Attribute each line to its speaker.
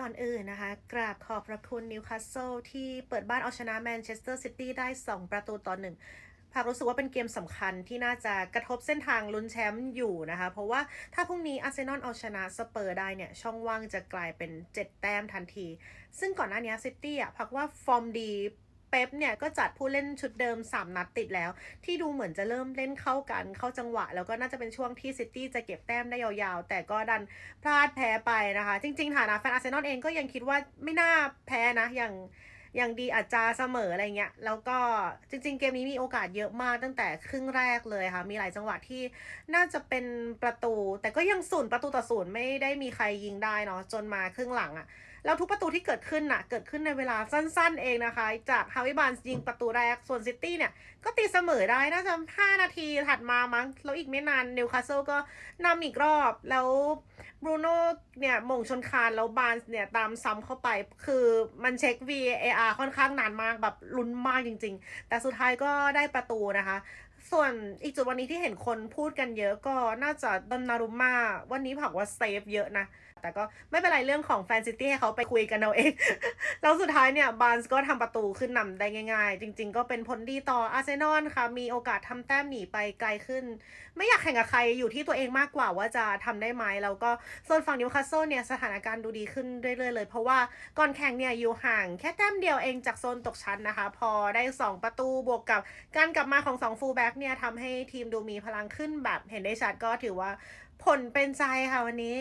Speaker 1: ก่อนอื่นนะคะ กราบขอบพระคุณนิวคาสเซิลที่เปิดบ้านเอาชนะแมนเชสเตอร์ซิตี้ได้ 2 ประตูต่อหนึ่งพากรู้สึกว่าเป็นเกมสำคัญที่น่าจะกระทบเส้นทางลุ้นแชมป์อยู่นะคะ เพราะว่าถ้าพรุ่งนี้อาร์เซนอลเอาชนะสเปอร์ได้เนี่ย ช่องว่างจะกลายเป็น 7 แต้มทันที ซึ่งก่อนหน้านี้ซิตี้อะพักว่าฟอร์มดี ป๊ปเนี่ยก็จัดผู้เล่นชุดเดิม 3 นัดติดแล้ว ที่ดูเหมือนจะเริ่มเล่นเข้ากันเข้าจังหวะ แล้วก็น่าจะเป็นช่วงที่ซิตี้จะเก็บแต้มได้ยาวๆ แต่ก็ดันพลาดแพ้ไปนะคะ จริงๆฐานะแฟนอาร์เซนอลเองก็ยังคิดว่าไม่น่าแพ้นะอย่างอย่างดีอาจจะเสมออะไรเงี้ย แล้วก็จริง ๆ เกมนี้มีโอกาสเยอะมากตั้งแต่ครึ่งแรกเลยค่ะ มีหลายจังหวะที่น่าจะเป็นประตู แต่ก็ยังศูนย์ประตูต่อศูนย์ไม่ได้มีใครยิงได้เนาะจนมาครึ่งหลังอะ แล้วทุกประตูที่เกิดขึ้นน่ะ เกิดขึ้นในเวลาสั้นๆเองนะคะ จากฮาวิบานยิงประตูแรก ส่วนซิตี้เนี่ย ก็ตีเสมอได้น่าจะ 5 นาทีถัดมามั้ง แล้วอีกไม่นานนิวคาสเซิลก็นำอีกรอบ แล้วบรูโน่เนี่ยหม่งชนคานแล้วบานส์เนี่ย ตามซ้ำเข้าไป คือมันเช็ค VAR ค่อนข้างนานมากแบบลุ้นมากจริง ๆ แต่สุดท้ายก็ได้ประตูนะคะ ส่วนอีกจุดวันนี้ที่เห็นคนพูดกันเยอะก็น่าจะดอนนารุม่าวันนี้ผักว่าเซฟเยอะนะ แต่ก็ไม่เป็นไรเรื่องของแฟนซิตี้ให้เขาไปคุยกันเอาเอง แล้วสุดท้ายเนี่ยบาร์นส์ก็ทำประตูขึ้นนำได้ง่าย ๆ จริง ๆ ก็เป็นผลดีต่ออาร์เซนอลค่ะ มีโอกาสทำแต้มหนีไปไกลขึ้น ไม่อยากแข่งกับใครอยู่ที่ตัวเองมากกว่าว่าจะทำได้ไหมแล้วก็ส่วนฝั่งนิวคาสเซิลเนี่ยสถานการณ์ดูดีขึ้นเรื่อยๆเลย เพราะว่าก่อนแข่งเนี่ยอยู่ห่างแค่แต้มเดียวเองจากโซนตกชั้นนะคะ พอได้ 2 ประตูบวกกับการกลับมาของ2ฟูลแบ็กเนี่ยทำให้ทีมดูมีพลังขึ้นแบบเห็นได้ชัดก็ถือว่าผลเป็นใจค่ะวันนี้